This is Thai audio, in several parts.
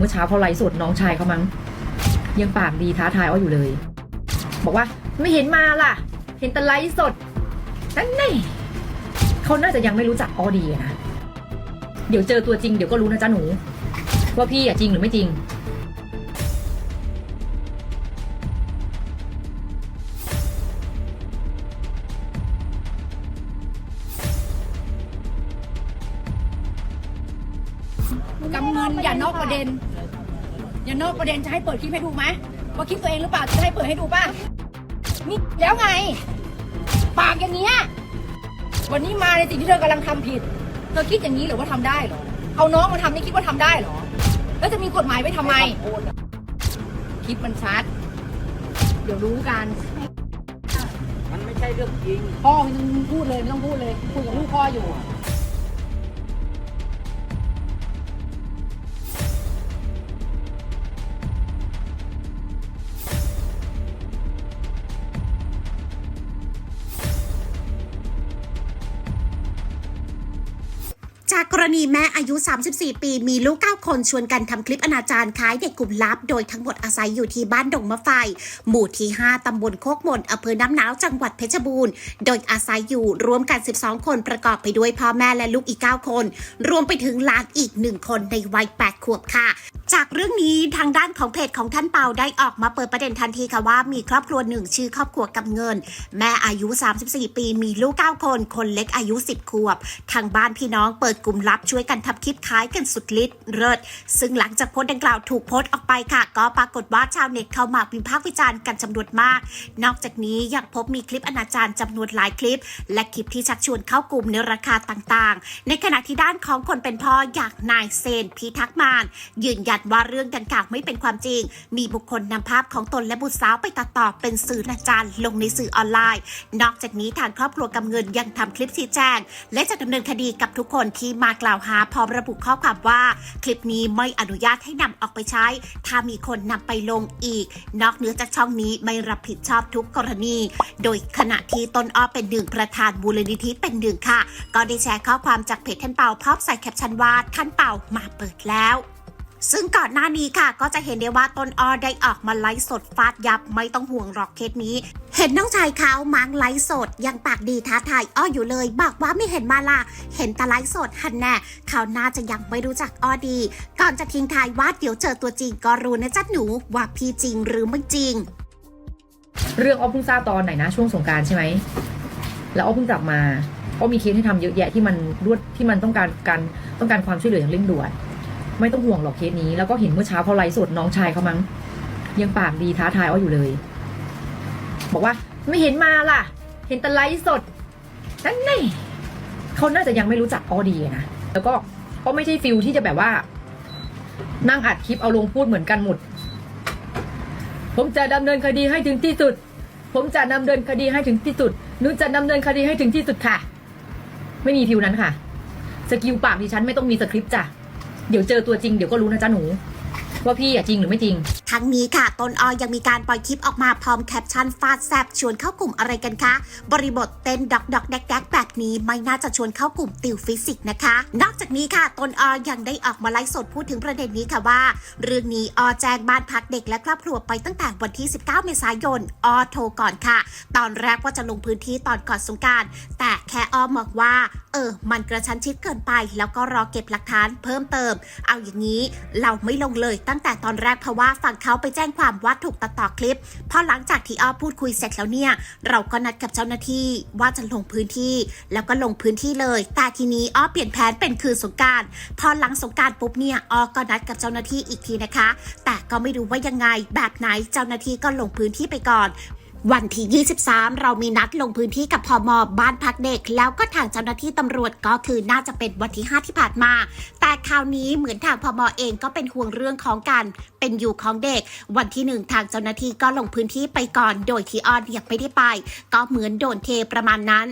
เมื่อเช้าเขาไลฟ์สดน้องชายเขามั้งยังปากดีท้าทายอ้ออยู่เลย บอกว่าไม่เห็นมาล่ะ เห็นแต่ไลฟ์สดนั่นไงเขาน่าจะยังไม่รู้จักอ้อดีนะเดี๋ยวเจอตัวจริงเดี๋ยวก็รู้นะจ๊ะหนู ว่าพี่อะจริงหรือไม่จริง ประเด็นจะให้เปิดคลิปให้ดูไหมว่าคลิปตัวเองหรือเปล่าจะให้เปิดให้ดูป่ะนี่แล้วไง ปากอย่างเงี้ยวันนี้มาในสิ่งที่เธอกำลังทำผิด เธอคิดอย่างนี้หรือว่าทำได้เหรอ เอาน้องมาทำนี่คิดว่าทำได้เหรอ แล้วจะมีกฎหมายไว้ทำไม คลิปมันชัด เดี๋ยวรู้กัน มันไม่ใช่เรื่องจริง พ่อไม่ต้องพูดเลยไม่ต้องพูดเลยคุยกับลูกพ่ออยู่ ณีแม่อายุ 34 ปี มีลูก 9 คนชวนกันทำคลิปอนาจารคล้ายเด็กกลุ่มลับ โดยทั้งหมดอาศัยอยู่ที่บ้านดงมะไฟ หมู่ที่ 5 ตำบลโคกมนอำเภอน้ำหนาวจังหวัดเพชรบูรณ์ โดยอาศัยอยู่รวมกัน 12 คนประกอบไปด้วยพ่อแม่และลูกอีก 9 คน รวมไปถึงหลานอีก 1 คนในวัย 8 ขวบค่ะ จากเรื่องนี้ทางด้านของเพจของท่านเปาได้ออกมาเปิดประเด็นทันทีค่ะว่ามีครอบครัวหนึ่งชื่อครอบครัวกับเงิน แม่อายุ 34 ปี มีลูก 9 คน คนเล็กอายุ 10 ขวบ ทางบ้านพี่น้องเปิดกลุ่มลับช่วยกันทำคลิปคล้ายกันสุดฤทธิ์เลิศซึ่งหลังจากโพสต์ดังกล่าวถูกโพสต์ออกไปค่ะ ก็ปรากฏว่าชาวเน็ตเข้ามาวิพากษ์วิจารณ์กันจำนวนมาก นอกจากนี้ยังพบมีคลิปอนาจารจำนวนหลายคลิป และคลิปที่ชักชวนเข้ากลุ่มในราคาต่างๆ ในขณะที่ด้านของคนเป็นพ่ออยากนายเซนพิทักษ์มานยืนยันว่าเรื่องดังกล่าวไม่เป็นความจริง มีบุคคลนำภาพของตนและบุตรสาวไปตัดต่อเป็นสื่ออนาจารลงในสื่อออนไลน์ นอกจากนี้ทางครอบครัวกำเงินยังทำคลิปชี้แจง และจะดำเนินคดีกับทุกคนที่มากล่าวหาพร้อมระบุข้อความว่า คลิปนี้ไม่อนุญาตให้นำออกไปใช้ ถ้ามีคนนำไปลงอีก นอกเหนือจากช่องนี้ไม่รับผิดชอบทุกกรณี โดยขณะที่ต้นอ้อเป็นหนึ่งประธานมูลนิธิเป็นหนึ่งค่ะ ก็ได้แชร์ข้อความจากเพจท่านเปาพร้อมใส่แคปชั่นว่าท่านเปามาเปิดแล้วซึ่งก่อนหน้านี้ค่ะ ก็จะเห็นได้ว่าต้นอ้อได้ออกมาไลฟ์สดฟาดยับไม่ต้องห่วงหรอกเคสนี้ เห็นน้องชายเขามังไลฟ์สด ยังปากดีท้าทายอ้ออยู่เลย บอกว่าไม่เห็นมาล่ะ เห็นแต่ไลฟ์สดหันแน่เขาน่าจะยังไม่รู้จักอ้อดี ก่อนจะทิ้งทายว่าเดี๋ยวเจอตัวจริงก็รู้นะจ๊ะหนูว่าพี่จริงหรือไม่จริง เรื่องอ้อเพิ่งทราบตอนไหนนะช่วงสงการใช่ไหมแล้วอ้อเพิ่งกลับมาอ้อมีเคสให้ทำเยอะแยะที่มันรวดที่มันต้องการการต้องการความช่วยเหลืออย่างเร่งด่วนไม่ต้องห่วงหรอกเคสนี้แล้วก็เห็นเมื่อเช้าเขาไลฟ์สดน้องชายเขามั้งยังปากดีท้าทายอ้ออยู่เลย บอกว่าไม่เห็นมาล่ะ เห็นแต่ไลฟ์สดนั่นไงเขาน่าจะยังไม่รู้จักออดีนะแล้วก็อ้อไม่ใช่ฟิลที่จะแบบว่า นั่งอัดคลิปเอาลงพูดเหมือนกันหมด ผมจะดำเนินคดีให้ถึงที่สุด ผมจะดำเนินคดีให้ถึงที่สุดนูจะดำเนินคดีให้ถึงที่สุดค่ะ ไม่มีฟิวนั้นค่ะ สกิลปากดิฉันไม่ต้องมีสคริปต์จ้ะเดี๋ยวเจอตัวจริงเดี๋ยวก็รู้นะจ๊ะหนู ว่าพี่อะจริงหรือไม่จริง ทั้งนี้ค่ะตนออยังมีการปล่อยคลิปออกมาพร้อมแคปชั่นฟาดแซบชวนเข้ากลุ่มอะไรกันคะบริบทเต้นดอกดอกแดกแดกแบบนี้ไม่น่าจะชวนเข้ากลุ่มติวฟิสิกส์นะคะ นอกจากนี้ค่ะตนออยังได้ออกมาไลฟ์สดพูดถึงประเด็นนี้ค่ะว่า เรื่องนี้ออแจ้งบ้านพักเด็กและครอบครัวไปตั้งแต่วันที่ 19 เมษายนออโทรก่อนค่ะ ตอนแรกว่าจะลงพื้นที่ตอนก่อนสงการแต่แค่อ้อบอกว่า เออ มันกระชั้นชิดเกินไป แล้วก็รอเก็บหลักฐานเพิ่มเติม เอาอย่างนี้เราไม่ลงเลยตั้งแต่ตอนแรกเพราะว่าฝั่งเขาไปแจ้งความว่าถูกตัดต่อคลิปพอหลังจากที่อ้อพูดคุยเสร็จแล้วเนี่ย เราก็นัดกับเจ้าหน้าที่ว่าจะลงพื้นที่ แล้วก็ลงพื้นที่เลย แต่ทีนี้อ้อเปลี่ยนแผนเป็นคืนสงการพอหลังสงการปุ๊บเนี่ยอ้อก็นัดกับเจ้าหน้าที่อีกทีนะคะ แต่ก็ไม่รู้ว่ายังไงแบบไหนเจ้าหน้าที่ก็ลงพื้นที่ไปก่อน วันที่ 23 เรามีนัดลงพื้นที่กับพอมบ้านพักเด็ก แล้วก็ทางเจ้าหน้าที่ตำรวจก็คือน่าจะเป็นวันที่ 5 ที่ผ่านมา แต่คราวนี้เหมือนทางพมเองก็เป็นห่วงเรื่องของการเป็นอยู่ของเด็ก วันที่ 1 ทางเจ้าหน้าที่ก็ลงพื้นที่ไปก่อน โดยที่ออนยังไม่ได้ไป ก็เหมือนโดนเทประมาณนั้น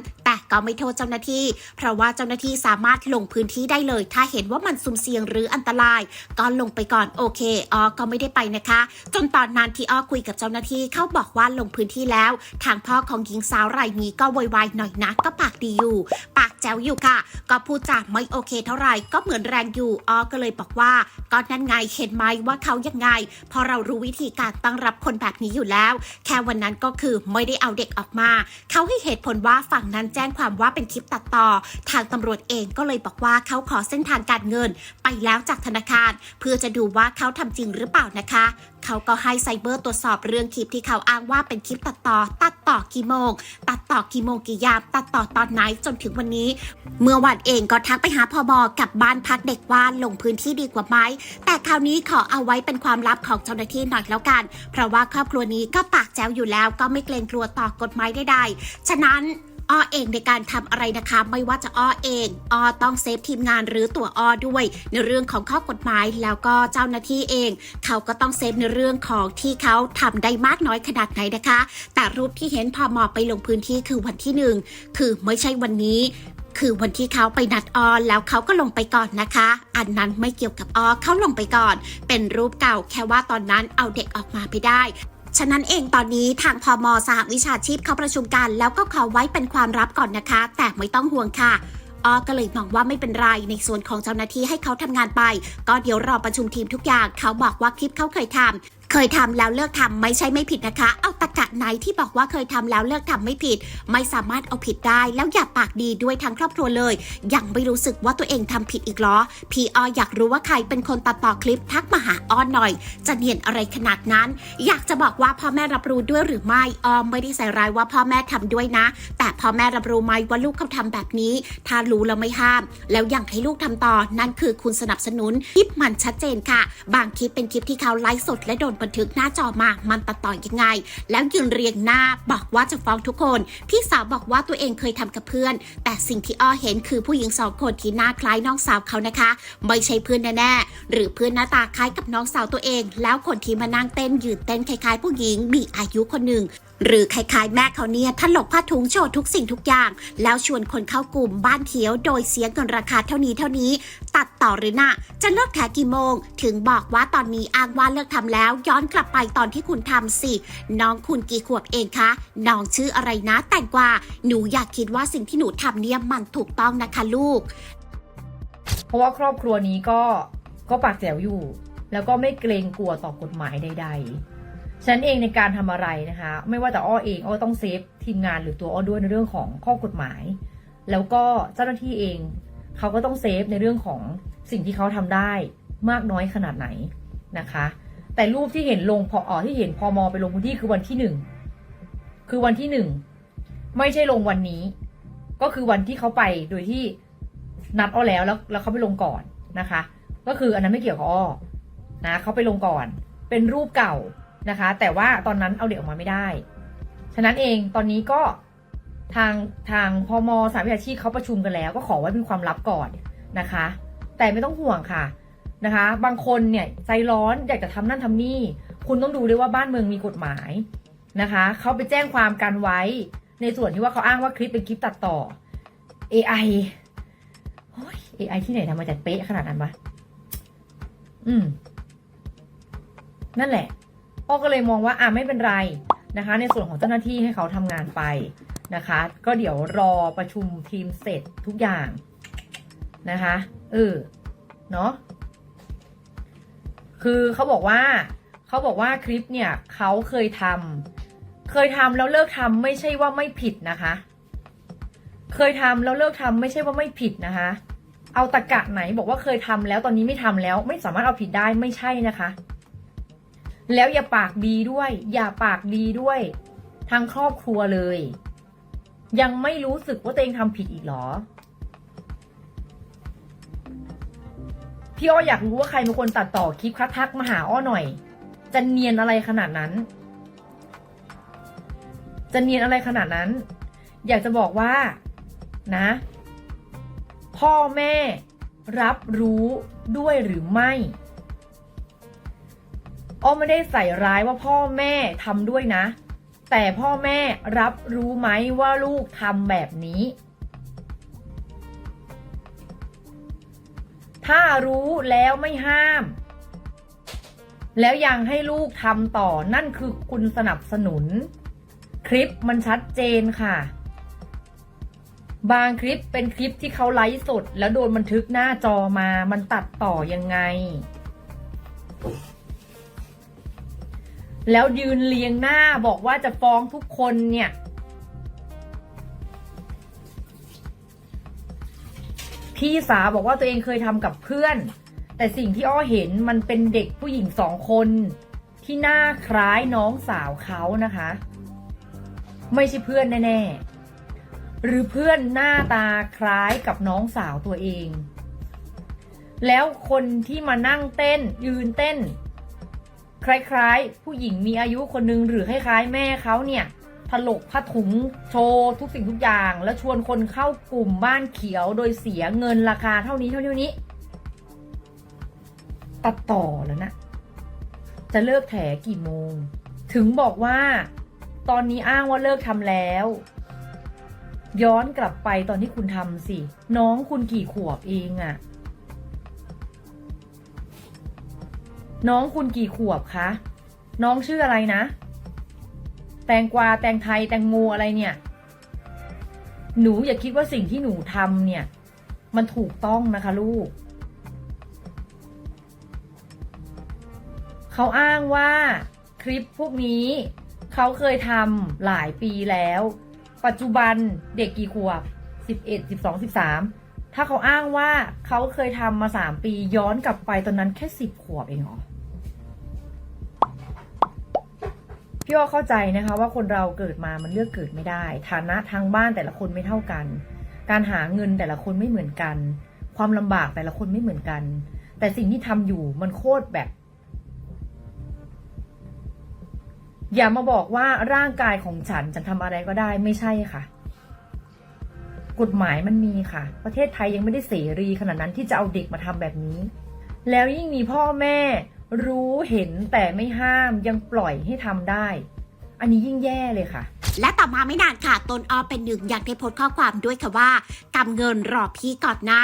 ก็ไม่โทษเจ้าหน้าที่ เพราะว่าเจ้าหน้าที่สามารถลงพื้นที่ได้เลย ถ้าเห็นว่ามันสุ่มเสี่ยงหรืออันตราย ก็ลงไปก่อนโอเคอ้อก็ไม่ได้ไปนะคะ จนตอนนั้นที่อ้อคุยกับเจ้าหน้าที่เขาบอกว่าลงพื้นที่แล้ว ทางพ่อของหญิงสาวรายนี้ก็โวยวายหน่อยนะก็ปากดีอยู่ ปากแจ๋วอยู่ค่ะ ก็พูดจาไม่โอเคเท่าไหร่ก็เหมือนแรงอยู่อ้อก็เลยบอกว่าก็นั่นไงเห็นไหมว่าเขายังไง พอเรารู้วิธีการตั้งรับคนแบบนี้อยู่แล้ว แค่วันนั้นก็คือไม่ได้เอาเด็กออกมา เขาให้เหตุผลว่าฝั่งนั้นแจ้งงความว่าเป็นคลิปตัดต่อ ทางตำรวจเองก็เลยบอกว่าเขาขอเส้นทางการเงินไปแล้วจากธนาคาร เพื่อจะดูว่าเขาทำจริงหรือเปล่านะคะเขาก็ให้ไซเบอร์ตรวจสอบเรื่องคลิปที่เขาอ้างว่าเป็นคลิปตัดต่อ ตัดต่อกี่โมง ตัดต่อกี่โมงกี่ยาม ตัดต่อตอนไหนจนถึงวันนี้ เมื่อวันเองก็ทักไปหาพอบอกับบ้านพักเด็กว่าลงพื้นที่ดีกว่าไหม แต่คราวนี้ขอเอาไว้เป็นความลับของเจ้าหน้าที่หน่อยแล้วกัน เพราะว่าครอบครัวนี้ก็ปากแจ๋วอยู่แล้วก็ไม่เกรงกลัวต่อกฎหมายใดๆฉะนั้น อ้อเองในการทำอะไรนะคะ ไม่ว่าจะอ้อเองอ้อต้องเซฟทีมงานหรือตัวอ้อด้วย ในเรื่องของข้อกฎหมายแล้วก็เจ้าหน้าที่เอง เขาก็ต้องเซฟในเรื่องของที่เขาทำได้มากน้อยขนาดไหนนะคะ แต่รูปที่เห็นพอมอไปลงพื้นที่คือวันที่หนึ่งคือไม่ใช่วันนี้คือวันที่เขาไปนัดออแล้วเขาก็ลงไปก่อนนะคะ อันนั้นไม่เกี่ยวกับออเขาลงไปก่อน เป็นรูปเก่าแค่ว่าตอนนั้นเอาเด็กออกมาไปได้ ฉะนั้นเองตอนนี้ทางพมสหวิชาชีพเขาประชุมกัน แล้วก็ขอไว้เป็นความลับก่อนนะคะ แต่ไม่ต้องห่วงค่ะออก็เลยมองว่าไม่เป็นไรในส่วนของเจ้าหน้าที่ให้เขาทำงานไป ก็เดี๋ยวรอประชุมทีมทุกอย่าง เขาบอกว่าคลิปเขาเคยทำ เคยทำแล้วเลิกทำไม่ใช่ไม่ผิดนะคะ เอาตะกะไหนที่บอกว่าเคยทำแล้วเลิกทำไม่ผิด ไม่สามารถเอาผิดได้ แล้วอย่าปากดีด้วยทั้งครอบครัวเลย ยังไม่รู้สึกว่าตัวเองทำผิดอีกหรอ พี่อออยากรู้ว่าใครเป็นคนตัดต่อคลิปทักมาหาอ้อนหน่อย จะเนียนอะไรขนาดนั้น อยากจะบอกว่าพ่อแม่รับรู้ด้วยหรือไม่ออมไม่ได้ใส่ร้ายว่าพ่อแม่ทำด้วยนะ แต่พ่อแม่รับรู้ไหมว่าลูกเขาทำแบบนี้ ถ้ารู้แล้วไม่ห้าม แล้วยังให้ลูกทำต่อนั่นคือคุณสนับสนุนคลิปมันชัดเจนค่ะ บางคลิปเป็นคลิปที่เขาไลฟ์สดและโดนบันทึกหน้าจอมา มันตัดต่อยังไง แล้วยืนเรียงหน้าบอกว่าจะฟ้องทุกคน พี่สาวบอกว่าตัวเองเคยทำกับเพื่อน แต่สิ่งที่อ้อเห็นคือผู้หญิงสองคนที่หน้าคล้ายน้องสาวเขานะคะ ไม่ใช่เพื่อนแน่ๆ หรือเพื่อนหน้าตาคล้ายกับน้องสาวตัวเอง แล้วคนที่มานั่งเต้นยืนเต้นคล้ายๆ ผู้หญิงมีอายุคนหนึ่งหรือคล้ายๆแม่เขาเนี่ยถลกผ้าถุงโชว์ทุกสิ่งทุกอย่าง แล้วชวนคนเข้ากลุ่มบ้านเขียวโดยเสียเงินราคาเท่านี้เท่านี้ ตัดต่อหรือนะจะเลิกแถกี่โมง ถึงบอกว่าตอนนี้อ้างว่าเลิกทำแล้ว ย้อนกลับไปตอนที่คุณทำสิ น้องคุณกี่ขวบเองคะน้องชื่ออะไรนะแต่งกว่าหนูอยากคิดว่าสิ่งที่หนูทำเนี่ยมันถูกต้องนะคะลูก เพราะว่าครอบครัวนี้ก็ก็ปากแจ๋วอยู่ แล้วก็ไม่เกรงกลัวต่อกฎหมายใด ๆ ฉันเองในการทำอะไรนะคะ ไม่ว่าแต่อ้อเองอ้อต้องเซฟทีมงานหรือตัวอ้อด้วยในเรื่องของข้อกฎหมาย แล้วก็เจ้าหน้าที่เองเขาก็ต้องเซฟในเรื่องของสิ่งที่เขาทำได้มากน้อยขนาดไหนนะคะ แต่รูปที่เห็นลงพอออที่เห็นพอมอไปลงพื้นที่คือวันที่หนึ่งคือวันที่หนึ่งไม่ใช่ลงวันนี้ ก็คือวันที่เขาไปโดยที่นัดอ้อแล้วแล้วแล้วเขาไปลงก่อนนะคะ ก็คืออันนั้นไม่เกี่ยวกับอ้อนะเขาไปลงก่อน เป็นรูปเก่า นะคะ แต่ว่าตอนนั้นเอาเด็กออกมาไม่ได้ ฉะนั้นเองตอนนี้ก็ทางทางพมสาวิชาชีพเขาประชุมกันแล้ว ก็ขอไว้เป็นความลับก่อนนะคะ แต่ไม่ต้องห่วงค่ะนะคะ บางคนเนี่ยใจร้อนอยากจะทำนั่นทำนี่ คุณต้องดูด้วยว่าบ้านเมืองมีกฎหมายนะคะเขาไปแจ้งความกันไว้ ในส่วนที่ว่าเขาอ้างว่าคลิปเป็นคลิปตัดต่อ AI โอ้ย AI ที่ไหนทำมาจากเป๊ะขนาดนั้นวะอืม นั่นแหละ อ้อก็เลยมองว่าอะไม่เป็นไรนะคะ ในส่วนของเจ้าหน้าที่ให้เขาทำงานไปนะคะ ก็เดี๋ยวรอประชุมทีมเสร็จทุกอย่างนะคะเออเนาะคือเขาบอกว่าเขาบอกว่าคลิปเนี่ยเขาเคยทำเคยทำแล้วเลิกทำไม่ใช่ว่าไม่ผิดนะคะ เคยทำแล้วเลิกทำไม่ใช่ว่าไม่ผิดนะคะ เอาตะกะไหนบอกว่าเคยทำแล้วตอนนี้ไม่ทำแล้ว ไม่สามารถเอาผิดได้ไม่ใช่นะคะ แล้วอย่าปากดีด้วย อย่าปากดีด้วยทางครอบครัวเลย ยังไม่รู้สึกว่าตัวเองทำผิดอีกหรอ พี่อ้ออยากรู้ว่าใครเป็นคนตัดต่อคลิปคัดทักมาหาอ้อหน่อย จะเนียนอะไรขนาดนั้น จะเนียนอะไรขนาดนั้น อยากจะบอกว่า นะ พ่อแม่ รับรู้ด้วยหรือไม่้อไม่ได้ใส่ร้ายว่าพ่อแม่ทำด้วยนะ แต่พ่อแม่รับรู้ไหมว่าลูกทำแบบนี้ ถ้ารู้แล้วไม่ห้าม แล้วยังให้ลูกทำต่อนั่นคือคุณสนับสนุน คลิปมันชัดเจนค่ะ บางคลิปเป็นคลิปที่เขาไลฟ์สด แล้วโดนบันทึกหน้าจอมามันตัดต่อยังไง แล้วยืนเรียงหน้าบอกว่าจะฟ้องทุกคนเนี่ยพี่สาวบอกว่าตัวเองเคยทำกับเพื่อน แต่สิ่งที่อ้อเห็นมันเป็นเด็กผู้หญิงสองคนที่หน้าคล้ายน้องสาวเขานะคะ ไม่ใช่เพื่อนแน่ๆ หรือเพื่อนหน้าตาคล้ายกับน้องสาวตัวเอง แล้วคนที่มานั่งเต้นยืนเต้น คล้ายๆ ผู้หญิงมีอายุคนนึงหรือคล้ายๆ แม่เขาเนี่ยถลกผ้าถุงโชว์ทุกสิ่งทุกอย่าง แล้วชวนคนเข้ากลุ่มบ้านเขียวโดยเสียเงินราคาเท่านี้เท่านี้นี้ตัดต่อแล้วนะ จะเลิกแถกี่โมง ถึงบอกว่า ตอนนี้อ้างว่าเลิกทำแล้ว ย้อนกลับไปตอนที่คุณทำสิ น้องคุณกี่ขวบเองอะ น้องคุณกี่ขวบคะ น้องชื่ออะไรนะ แตงกวา แตงไทย แตงโมอะไรเนี่ย หนูอย่าคิดว่าสิ่งที่หนูทำเนี่ย มันถูกต้องนะคะลูก เขาอ้างว่าคลิปพวกนี้เขาเคยทำหลายปีแล้ว ปัจจุบันเด็กกี่ขวบสิบเอ็ดสิบสองสิบสามถ้าเขาอ้างว่าเขาเคยทำมาสามปีย้อนกลับไปตอนนั้นแค่สิบขวบเองเหรอ พี่อ้อเข้าใจนะคะว่าคนเราเกิดมามันเลือกเกิดไม่ได้ ฐานะทางบ้านแต่ละคนไม่เท่ากัน การหาเงินแต่ละคนไม่เหมือนกัน ความลำบากแต่ละคนไม่เหมือนกัน แต่สิ่งที่ทำอยู่มันโคตรแบบ อย่ามาบอกว่าร่างกายของฉันฉันทำอะไรก็ได้ไม่ใช่ค่ะ กฎหมายมันมีค่ะ ประเทศไทยยังไม่ได้เสรีขนาดนั้นที่จะเอาเด็กมาทำแบบนี้ แล้วยิ่งมีพ่อแม่ รู้เห็นแต่ไม่ห้ามยังปล่อยให้ทำได้ อันนี้ยิ่งแย่เลยค่ะและต่อมาไม่นานค่ะ ตนออเป็นหนึ่งอย่างได้โพสต์ข้อความด้วยค่ะว่ากำเงินรอพี่ก่อนนะ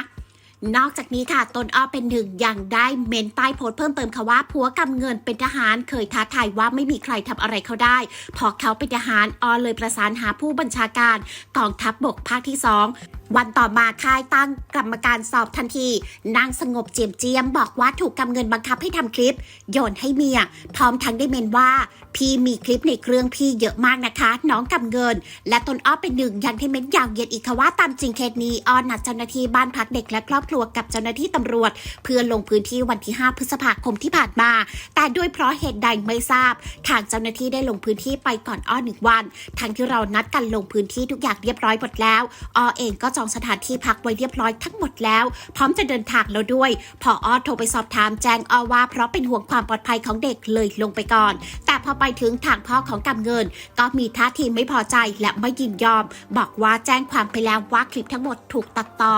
นอกจากนี้ค่ะ ตนออเป็นหนึ่งอย่างได้เมนใต้โพสต์เพิ่มเติมค่ะว่าผัวกำเงินเป็นทหารเคยท้าทายว่าไม่มีใครทำอะไรเขาได้ พอเขาเป็นทหารออเลยประสานหาผู้บัญชาการกองทัพบบกภาคที่สอง วันต่อมาค่ายตั้งกรรมการสอบทันที นางสงบเจียมเจียมบอกว่าถูกกำเงินบังคับให้ทำคลิป โยนให้เมีย พร้อมทั้งได้เมนว่า พี่มีคลิปในเครื่องพี่เยอะมากนะคะ น้องกำเงิน และตนอ้อเป็นหนึ่งย่างที่เมนยาวเหยียดอีกว่าตามจริงเคสนี้อ้อนัดเจ้าหน้าที่บ้านพักเด็กและครอบครัวกับเจ้าหน้าที่ตำรวจ เพื่อลงพื้นที่วันที่ 5 พฤษภาคมที่ผ่านมา แต่ด้วยเพราะเหตุใดไม่ทราบ ทางเจ้าหน้าที่ได้ลงพื้นที่ไปก่อนอ้อหนึ่งวันทั้งที่เรานัดกันลงพื้นที่ทุกอย่างเรียบร้อยหมดแล้วอ้อเองก็จองสถานที่พักไว้เรียบร้อยทั้งหมดแล้ว พร้อมจะเดินทางแล้วด้วย พอออโทรไปสอบถามแจ้งอว่า เพราะเป็นห่วงความปลอดภัยของเด็กเลยลงไปก่อน แต่พอไปถึงทางพ่อของกำเงิน ก็มีท่าทีไม่พอใจและไม่ยินยอม บอกว่าแจ้งความไปแล้วว่าคลิปทั้งหมดถูกตัดต่อ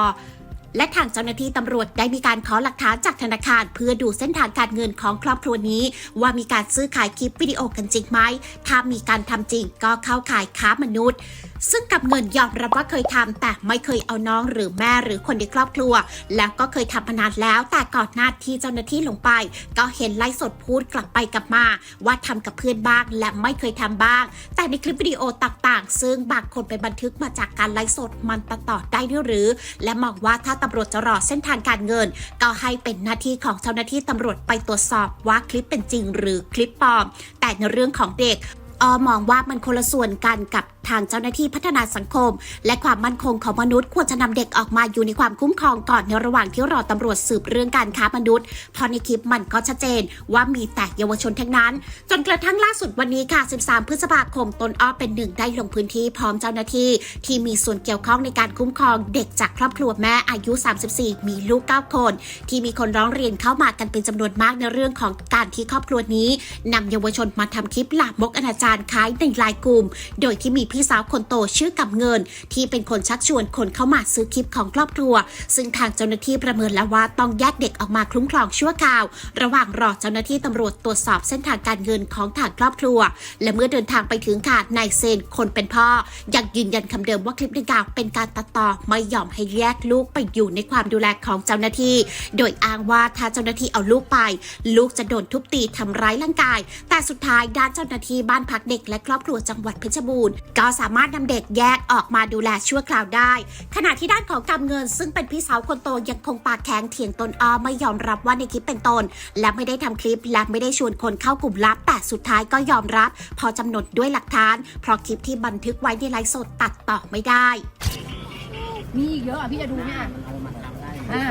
และทางเจ้าหน้าที่ตำรวจได้มีการขอหลักฐานจากธนาคาร เพื่อดูเส้นทางการเงินของครอบครัวนี้ ว่ามีการซื้อขายคลิปวิดีโอกันจริงไหม ถ้ามีการทำจริงก็เข้าข่ายค้ามนุษย์ ซึ่งกับเงินยอมรับว่าเคยทำแต่ไม่เคยเอาน้องหรือแม่หรือคนในครอบครัว แล้วก็เคยทำมานานแล้ว แต่ก่อนหน้าที่เจ้าหน้าที่ลงไป ก็เห็นไลฟ์สดพูดกลับไปกลับมา ว่าทำกับเพื่อนบ้างและไม่เคยทำบ้าง แต่ในคลิปวิดีโอต่างๆ ซึ่งบางคนไปบันทึกมาจากการไลฟ์สดมันตัดต่อได้ด้วยหรือ และมองว่าถ้าตำรวจจะรอเส้นทางการเงิน ก็ให้เป็นหน้าที่ของเจ้าหน้าที่ตำรวจไปตรวจสอบว่าคลิปเป็นจริงหรือคลิปปลอม แต่ในเรื่องของเด็กออมองว่ามันคนละส่วนกันกับ ทางเจ้าหน้าที่พัฒนาสังคม และความมั่นคงของมนุษย์ควรจะนำเด็กออกมาอยู่ในความคุ้มครองก่อนในระหว่างที่รอตำรวจสืบเรื่องการค้ามนุษย์เพราะในคลิปมันก็ชัดเจนว่ามีแต่เยาวชนทั้งนั้น จนกระทั่งล่าสุดวันนี้ค่ะ 13 พฤษภาคมตนอ้อเป็นหนึ่งได้ลงพื้นที่พร้อมเจ้าหน้าที่ ที่มีส่วนเกี่ยวข้องในการคุ้มครองเด็กจากครอบครัวแม่อายุ 34 มีลูก 9 คน ที่มีคนร้องเรียนเข้ามากันเป็นจำนวนมากในเรื่องของการที่ครอบครัวนี้นำเยาวชนมาทำคลิปลามกอนาจารคล้ายในไลน์กลุ่ม โดยที่มีพี่สาวคนโตชื่อกับเงิน ที่เป็นคนชักชวนคนเข้ามาซื้อคลิปของครอบครัว ซึ่งทางเจ้าหน้าที่ประเมินแล้วว่าต้องแยกเด็กออกมาคุ้มครองชั่วคราว ระหว่างรอเจ้าหน้าที่ตำรวจตรวจสอบเส้นทางการเงินของทางครอบครัว และเมื่อเดินทางไปถึงค่ะนายเซนคนเป็นพ่อยังยืนยันคำเดิมว่าคลิปดังกล่าวเป็นการตัดต่อไม่ยอมให้แยกลูกไปอยู่ในความดูแลของเจ้าหน้าที่ โดยอ้างว่าถ้าเจ้าหน้าที่เอาลูกไป ลูกจะโดนทุบตีทำร้ายร่างกาย แต่สุดท้ายด้านเจ้าหน้าที่บ้านพักเด็กและครอบครัวจังหวัดเพชรบูรณ์ก็สามารถนำเด็กแยกออกมาดูแลชั่วคราวได้ ขณะที่ด้านของกำเงิน ซึ่งเป็นพี่สาวคนโตยังคงปากแข็งเถียงตนอ้อไม่ยอมรับว่าในคลิปเป็นตน และไม่ได้ทำคลิปและไม่ได้ชวนคนเข้ากลุ่มลับ แต่สุดท้ายก็ยอมรับ พอจำหนดด้วยหลักฐาน เพราะคลิปที่บันทึกไว้ในไลฟ์สดตัดต่อไม่ได้ มีอีกเยอะอะพี่จะดูไหมอะอ่า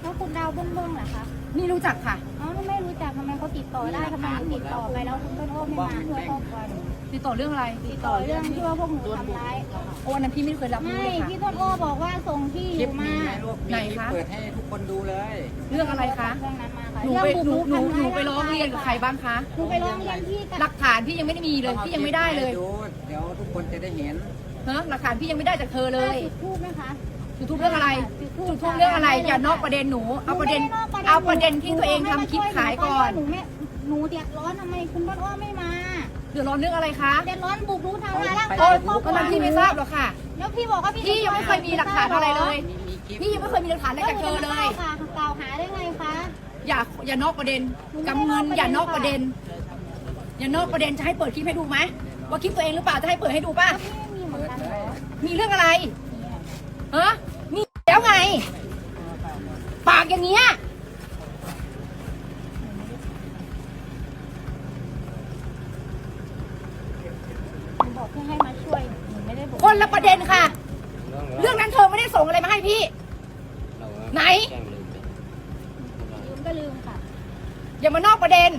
แล้วคุณดาวเบื้องเบื้องเหรอคะนี่รู้จักค่ะเอ้าไม่รู้จักทำไมเขาติดต่อได้ทำไมหนูติดต่อไปแล้วคุณต้นโอ้ไม่มาช่วยครอบครัวหนู ติดต่อเรื่องอะไร ติดต่อเรื่องที่ว่าพวกหนูทำร้าย โอ้อันนั้นพี่ไม่เคยรับรู้ไม่ เลยค่ะ พี่ต้นโอ้บอกว่าส่งที่อคลิปยู่มีมาไหมลูกไหนมีคะ เปิดให้ทุกคนดูเลยเรื่องอะไรคะ เรื่องนั้นมาค่ะหนูเรื่องไปบุกหนูรุกหนูทำหนูร้ายไปร้องเรียนกับใครบ้างคะ หนูไปร้องเรียนที่หลักฐานพี่ยังไม่ได้มีเลย พี่ยังไม่ได้เลยอาคปให้ดูเดี๋ยวทุกคนจะได้เห็นเนอะหลักฐานพี่ยังไม่ได้จากเธอเลยจุดทูบไหมคะ จุดทุบเรื่องอะไรจุดธูปจุดทุบเรื่องอะไร อย่านอกประเด็นหนู เอาประเด็น หไม่ไกเอาประเด็นที่ตัวเองทำคลิปขายก่อน หนูไม่หนูเดือดร้อนทำไมคุณต้นโอ้ไม่มาเดือดร้อนเรื่องอะไรคะเดือดร้อนบุกรุกทำร้ายร่างโอ้กายยครอบคก็รัวนั้นพี่ไม่ทราบหรอกค่ะ แล้วพี่บอกว่าพี่พี่ยังไม่เคยมีหลักฐานอะไรเลยมีมีคลิปพี่ยังไม่เคยมีหลักฐานอะไรจากเธอเลยค่ะกล่าวหาได้ไงคะอย่าอย่านอกประเด็นกำเงินอย่านอกประเด็น อย่านอกประเด็นจะให้เปิดคลิปให้ดูไหมว่าคลิปตัวเองหรือเปล่าจะให้เปิดให้ดูป่ะพี่ไม่มีเหมือนกันเหรอมีเรื่องอะไรฮะมีแล้วไง ปากอย่างเงี้ย หนูบอกเพื่อให้มาช่วยหนูไม่ได้บอก คนละประเด็นค่ะ เรื่องนั้นเธอไม่ได้ส่งอะไรมาให้พี่ ไหน ลืมก็ลืมค่ะ อย่ามานอกประเด็น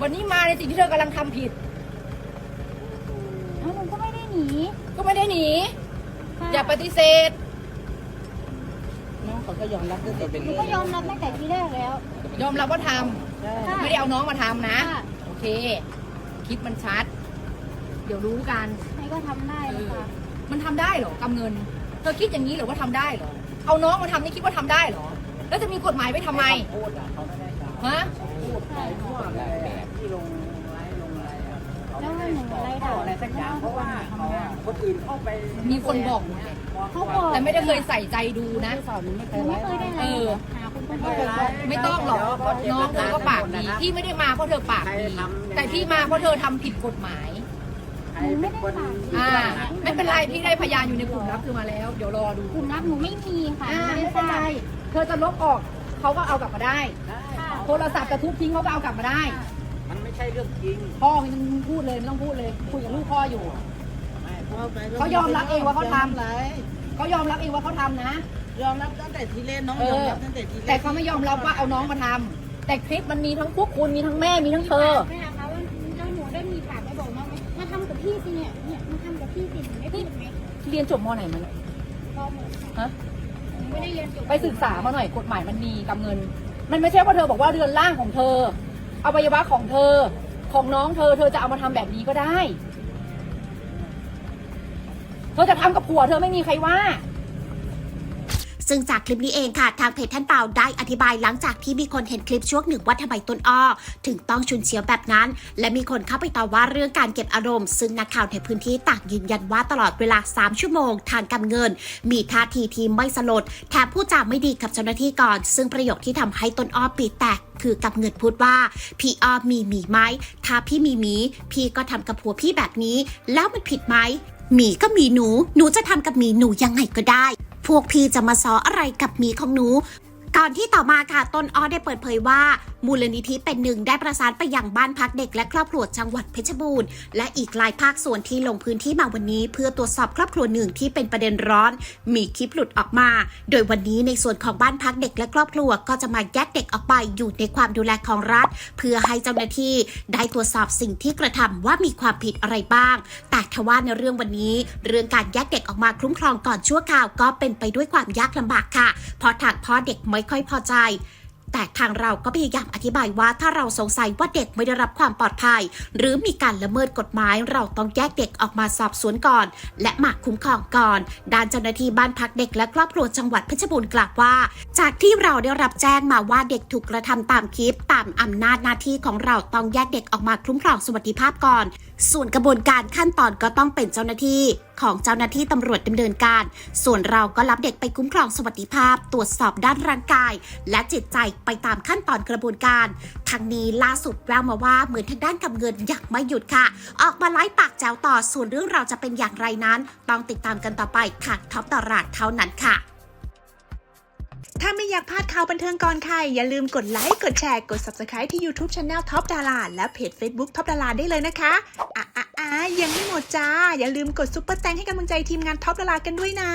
วันนี้มาในสิ่งที่เธอกำลังทำผิด เอ้าหนูก็ไม่ได้หนีก็ไม่ได้หนี ค่ะอย่าปฏิเสธ น้องเขาก็ยอมรับตั้งแต่เป็นหนูก็ยอมรับตั้งแต่ทีแรกแล้วยอมรับว่าทค่ะำไม่ได้เอาน้องมาทำนะ ค่ะโอเค คลิปมันชัด เดี๋ยวรู้กัน ใครก็ทำได้เลยค่ะมันทำได้เหรอกำเงิน เธอคิดอย่างนี้เหรือว่าทำได้เหรอ เอาน้องมาทำนี่คิดว่าทำได้เหรอ แล้วจะมีกฎหมายไว้ทำไม พูดอะเขาไม่ได้ด่าฮะ พูดไปทั่วเลยแบบที่ลงไลฟ์ลงอะไรอะ แล้วให้หนูอะไรเขาด่าอะไรสักอย่างเพราะว่าเขาอะคนอื่นเข้าไปมีคนบอกหมดเลยเขาบอกแต่ไม่ได้เคยใส่ใจดูนะหนูไม่เคยได้อะไรเออหาคุณต้นไม่โอ้เป็นไรไม่ต้องหรอกน้องเธอก็ปากดีพี่ไม่ได้มาเพราะเธอปากดีแต่พี่มาเพราะเธอทำผิดกฎหมายใครเป็นคนอ่าไม่เป็นไรพี่ได้พยานอยู่ในกลุ่มลับคือมาแล้ว เดี๋ยวรอดูกลุ่มรับหนูไม่มีค่ะอ่าไม่ไม่ได้เป็นไรเธอจะลบออกเขาก็เอากลับมาได้ค่ะโทรศัพท์จะทุบทิ้งเขาก็เอากลับมาได้มันไม่ใช่เรื่องจริงพ่อยังพูดเลยไม่ต้องพูดเลย คุยกับลูกพ่ออยู่เขายอมรับเองว่าเขาทำเขายอมรับเองว่าเขาทำนะ ยอมรับตั้งแต่ทีเล่นน้องเออ ยอมรับตั้งแต่ทีแต่เล่นเขาไม่ยอมรับว่าเอาน้องมาทำแต่คลิปมันมีทั้งพวกคุณมีทั้งแม่มีทั้งเธอ แม่คะว่าแล้วหนูได้มีปากไปบอกน้องไหมมาทำกับพี่สิเนี่ยเนี่ยมาทำกับพี่สิหนูได้พูดไหมเรียนจบมไหนมาเนี่ยก็หนูฮะหนูไม่ได้เรียนจบไปศึกษามาหน่อยกฎหมายมันมีกำเงิน มันไม่ใช่ว่าเธอบอกว่าเรือนร่างของเธอ อวัยวะของเธอ ของน้องเธอ เธอจะเอามาทำแบบนี้ก็ได้ เธอจะทำกับผัวเธอไม่มีใครว่า ซึ่งจากคลิปนี้เองค่ะ ทางเพจท่านเปาได้อธิบายหลังจากที่มีคนเห็นคลิปช่วงหนึ่งว่าทำไมต้นอ้อ ถึงต้องชุนเฉียวแบบนั้น และมีคนเข้าไปต่อว่าเรื่องการเก็บอารมณ์ ซึ่งนักข่าวในพื้นที่ต่างยืนยันว่าตลอดเวลา 3 ชั่วโมง ทางการเงิน มีท่าทีที่ไม่สลดแถมพูดจาไม่ดีกับเจ้าหน้าที่ก่อน ซึ่งประโยคที่ทำให้ต้นอ้อปีแตกคือกับเงินพูดว่า พี่อ้อมีมีไหมถ้าพี่มีมี พี่ก็ทำกับผัวพี่แบบนี้ แล้วมันผิดไหม หมีก็มีหนู หนูจะทำกับหมีหนูยังไงก็ได้ พวกพี่จะมาซ้ออะไรกับหมีของหนู ก่อนที่ต่อมาค่ะต้นอ้อได้เปิดเผยว่า มูลนิธิเป็นหนึ่งได้ประสานไปยังบ้านพักเด็กและครอบครัวจังหวัดเพชรบูรณ์และอีกหลายภาคส่วนที่ลงพื้นที่มาวันนี้ เพื่อตรวจสอบครอบครัวหนึ่งที่เป็นประเด็นร้อน มีคลิปหลุดออกมา โดยวันนี้ในส่วนของบ้านพักเด็กและครอบครัวก็จะมาแยกเด็กออกไปอยู่ในความดูแลของรัฐ เพื่อให้เจ้าหน้าที่ได้ตรวจสอบสิ่งที่กระทำว่ามีความผิดอะไรบ้าง แต่ทว่าในเรื่องวันนี้ เรื่องการแยกเด็กออกมาคุ้มครองก่อนชั่วคราวก็เป็นไปด้วยความยากลำบากค่ะเพราะทางพ่อเด็กไม่ค่อยพอใจแต่ทางเราก็พยายามอธิบายว่าถ้าเราสงสัยว่าเด็กไม่ได้รับความปลอดภัย หรือมีการละเมิดกฎหมาย เราต้องแยกเด็กออกมาสอบสวนก่อน และหมาคุ้มครองก่อน ด้านเจ้าหน้าที่บ้านพักเด็กและครอบครัวจังหวัดเพชรบูรณ์กล่าวว่า จากที่เราได้รับแจ้งมาว่าเด็กถูกกระทำตามคลิป ตามอำนาจหน้าที่ของเราต้องแยกเด็กออกมาคุ้มครองสวัสดิภาพก่อน ส่วนกระบวนการขั้นตอนก็ต้องเป็นเจ้าหน้าที่ของเจ้าหน้าที่ตำรวจดำเนินการ ส่วนเราก็รับเด็กไปคุ้มครองสวัสดิภาพ ตรวจสอบด้านร่างกาย และจิตใจไปตามขั้นตอนกระบวนการ ทางนี้ล่าสุดแววมาว่าเหมือนทางด้านกำเงินยังไม่หยุดค่ะ ออกมาไล่ปากแจวต่อส่วนเรื่องเราจะเป็นอย่างไรนั้น ต้องติดตามกันต่อไปค่ะท็อปตลาดเท่านั้นค่ะ ถ้าไม่อยากพลาดข่าวบันเทิงก่อนใคร อย่าลืมกดไลค์ กดแชร์ กด Subscribe ที่ YouTube Channel Top ดาราและเพจ Facebook Top ดาราได้เลยนะคะ อะอะอะยังไม่หมดจ้า อย่าลืมกดซุปเปอร์แตงให้กำลังใจทีมงาน Top ดารากันด้วยนะ